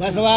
బసవా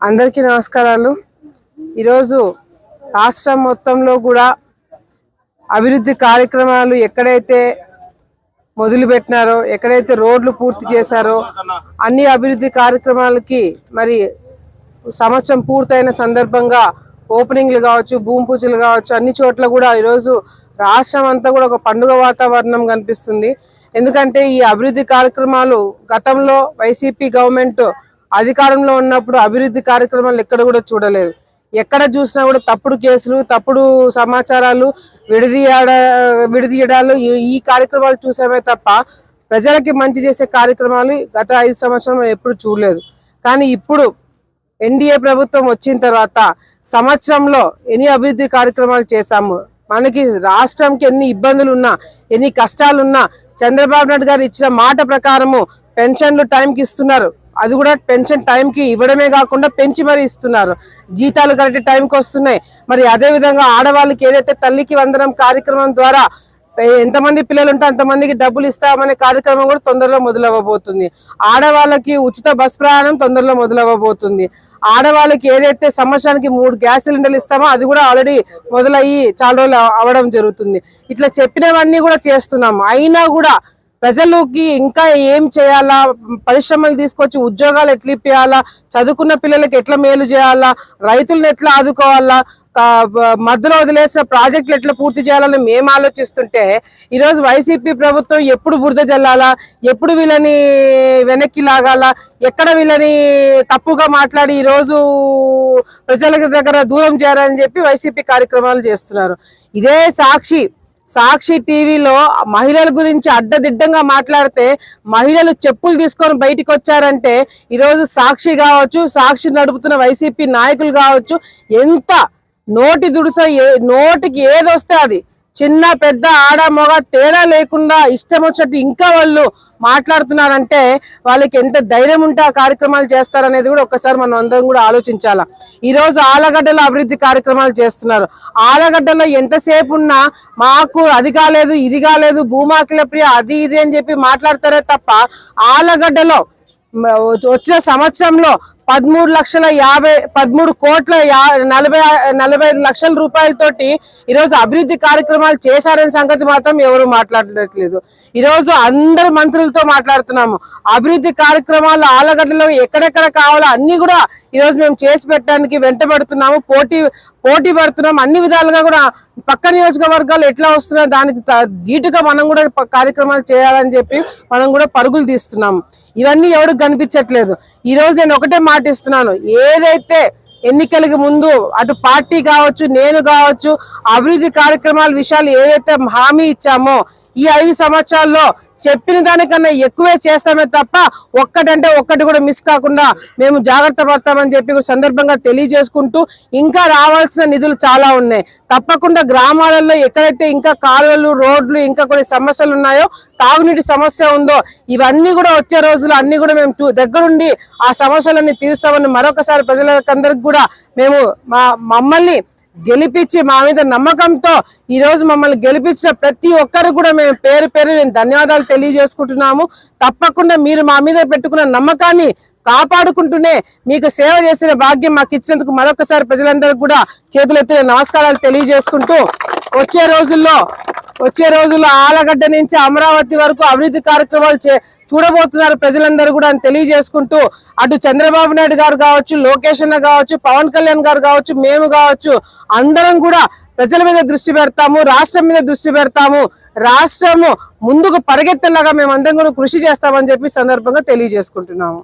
అందరికీ నమస్కారాలు. ఈరోజు రాష్ట్రం మొత్తంలో కూడా అభివృద్ధి కార్యక్రమాలు ఎక్కడైతే మొదలుపెట్టినారో ఎక్కడైతే రోడ్లు పూర్తి చేశారో అన్ని అభివృద్ధి కార్యక్రమాలకి మరి సంవత్సరం పూర్తయిన సందర్భంగా ఓపెనింగ్లు కావచ్చు భూమి పూజలు కావచ్చు అన్ని చోట్ల కూడా ఈరోజు రాష్ట్రం అంతా కూడా ఒక పండుగ వాతావరణం కనిపిస్తుంది. ఎందుకంటే ఈ అభివృద్ధి కార్యక్రమాలు గతంలో వైసీపీ గవర్నమెంట్ అధికారంలో ఉన్నప్పుడు అభివృద్ధి కార్యక్రమాలు ఎక్కడ కూడా చూడలేదు. ఎక్కడ చూసినా కూడా తప్పుడు కేసులు తప్పుడు సమాచారాలు విడదీయడ విడదీయడాలు ఈ- కార్యక్రమాలు చూసామే తప్ప ప్రజలకి మంచి చేసే కార్యక్రమాలు గత ఐదు సంవత్సరాలు ఎప్పుడు చూడలేదు. కానీ ఇప్పుడు ఎన్డీఏ ప్రభుత్వం వచ్చిన తర్వాత సంవత్సరంలో ఎన్ని అభివృద్ధి కార్యక్రమాలు చేశాము? మనకి రాష్ట్రంకి ఎన్ని ఇబ్బందులు ఉన్నా ఎన్ని కష్టాలున్నా చంద్రబాబు నాయుడు గారు ఇచ్చిన మాట ప్రకారము పెన్షన్లు టైంకి ఇస్తున్నారు. అది కూడా పెన్షన్ టైంకి ఇవ్వడమే కాకుండా పెంచి మరీ ఇస్తున్నారు. జీతాలు కరెక్ట్ టైంకి వస్తున్నాయి. మరి అదే విధంగా ఆడవాళ్ళకి ఏదైతే తల్లికి వందనం కార్యక్రమం ద్వారా ఎంతమంది పిల్లలు ఉంటే అంతమందికి డబ్బులు ఇస్తామనే కార్యక్రమం కూడా తొందరలో మొదలవ్వబోతుంది. ఆడవాళ్ళకి ఉచిత బస్ ప్రయాణం తొందరలో మొదలవ్వబోతుంది. ఆడవాళ్ళకి ఏదైతే సంవత్సరానికి మూడు గ్యాస్ సిలిండర్లు ఇస్తామో అది కూడా ఆల్రెడీ మొదలయ్యి చాలా రోజులు అవడం జరుగుతుంది. ఇట్లా చెప్పినవన్నీ కూడా చేస్తున్నాము. అయినా కూడా ప్రజలకి ఇంకా ఏం చేయాలా? పరిశ్రమలు తీసుకొచ్చి ఉద్యోగాలు ఎట్లా ఇప్పియాలా? చదువుకున్న పిల్లలకి ఎట్లా మేలు చేయాలా? రైతులను ఎట్లా ఆదుకోవాలా? మధ్యలో వదిలేసిన ప్రాజెక్టులు ఎట్లా పూర్తి చేయాలని మేము ఆలోచిస్తుంటే ఈరోజు వైసీపీ ప్రభుత్వం ఎప్పుడు బురద జల్లాలా? ఎప్పుడు వీళ్ళని వెనక్కి లాగాల? ఎక్కడ వీళ్ళని తప్పుగా మాట్లాడి ఈరోజు ప్రజల దగ్గర దూరం చేయాలని చెప్పి వైసీపీ కార్యక్రమాలు చేస్తున్నారు. ఇదే సాక్షి. సాక్షి టీవీలో మహిళల గురించి అడ్డదిడ్డంగా మాట్లాడితే మహిళలు చెప్పులు తీసుకొని బయటికి వచ్చారంటే ఈరోజు సాక్షి కావచ్చు సాక్షి నడుపుతున్న వైసీపీ నాయకులు కావచ్చు ఎంత నోటి దుడుస ఏ నోటికి ఏదొస్తే అది. చిన్న పెద్ద ఆడ మొగ తేడా లేకుండా ఇష్టం వచ్చినట్టు ఇంకా వాళ్ళు మాట్లాడుతున్నారంటే వాళ్ళకి ఎంత ధైర్యం ఉంటే ఆ కార్యక్రమాలు చేస్తారనేది కూడా ఒక్కసారి మనం అందరం కూడా ఆలోచించాలా. ఈరోజు రోజు ఆలగడ్డలో అభివృద్ధి కార్యక్రమాలు చేస్తున్నారు. ఆలగడ్డలో ఎంతసేపు ఉన్నా మాకు అది కాలేదు ఇది కాలేదు భూమాకిల ప్రియ అది ఇది అని చెప్పి మాట్లాడతారే తప్ప ఆలగడ్డలో వచ్చిన సంవత్సరంలో పదమూడు లక్షల యాభై పదమూడు కోట్ల యా- నలభై నలభై ఐదు లక్షల రూపాయలతోటి ఈరోజు అభివృద్ధి కార్యక్రమాలు చేశారనే సంగతి మాత్రం ఎవరు మాట్లాడట్లేదు. ఈరోజు అందరు మంత్రులతో మాట్లాడుతున్నాము. అభివృద్ధి కార్యక్రమాలు ఆలగడ్డలో ఎక్కడెక్కడ కావాలో అన్ని కూడా ఈరోజు మేము చేసి పెట్టడానికి వెంటబడుతున్నాము. పోటీ పోటీ పడుతున్నాం. అన్ని విధాలుగా కూడా పక్క నియోజకవర్గాలు ఎట్లా వస్తున్నాయి దానికి త- ధీటుగా మనం కూడా కార్యక్రమాలు చేయాలని చెప్పి మనం కూడా పరుగులు తీస్తున్నాం. ఇవన్నీ ఎవరికి కనిపించట్లేదు. ఈ రోజు నేను ఒకటే మాటిస్తున్నాను ఏదైతే ఎన్నికలకు ముందు అటు పార్టీ కావచ్చు నేను కావచ్చు అభివృద్ధి కార్యక్రమాల విషయాలు ఏవైతే హామీ ఇచ్చామో ఈ ఐదు సంవత్సరాల్లో చెప్పిన దానికన్నా ఎక్కువే చేస్తామే తప్ప ఒక్కటంటే ఒక్కటి కూడా మిస్ కాకుండా మేము జాగ్రత్త పడతామని చెప్పి కూడా సందర్భంగా తెలియజేసుకుంటూ ఇంకా రావాల్సిన నిధులు చాలా ఉన్నాయి. తప్పకుండా గ్రామాలలో ఎక్కడైతే ఇంకా కాలువలు రోడ్లు ఇంకా కొన్ని సమస్యలు ఉన్నాయో తాగునీటి సమస్య ఉందో ఇవన్నీ కూడా వచ్చే రోజులు అన్ని కూడా మేము చూ- దగ్గరుండి ఆ సమస్యలన్నీ తీరుస్తామని మరొకసారి ప్రజలందరికి కూడా మేము మా మమ్మల్ని గెలిపించి మా మీద నమ్మకంతో ఈ రోజు మమ్మల్ని గెలిపించిన ప్రతి ఒక్కరు కూడా మేము పేరు పేరు నేను ధన్యవాదాలు తెలియజేసుకుంటున్నాము. తప్పకుండా మీరు మా మీద పెట్టుకున్న నమ్మకాన్ని కాపాడుకుంటూనే మీకు సేవ చేసిన భాగ్యం మాకు ఇచ్చినందుకు మరొకసారి ప్రజలందరికీ కూడా చేతులెత్తిన నమస్కారాలు తెలియజేసుకుంటూ వచ్చే రోజుల్లో వచ్చే రోజుల్లో ఆలగడ్డ నుంచి అమరావతి వరకు అభివృద్ధి కార్యక్రమాలు చే చూడబోతున్నారు ప్రజలందరూ కూడా అని తెలియజేసుకుంటూ అటు చంద్రబాబు నాయుడు గారు కావచ్చు లోకేష్ అన్న కావచ్చు పవన్ కళ్యాణ్ గారు కావచ్చు మేము కావచ్చు అందరం కూడా ప్రజల మీద దృష్టి పెడతాము రాష్ట్రం మీద దృష్టి పెడతాము రాష్ట్రము ముందుకు పరిగెత్తేలాగా మేము అందరం కూడా కృషి చేస్తామని చెప్పి సందర్భంగా తెలియజేసుకుంటున్నాము.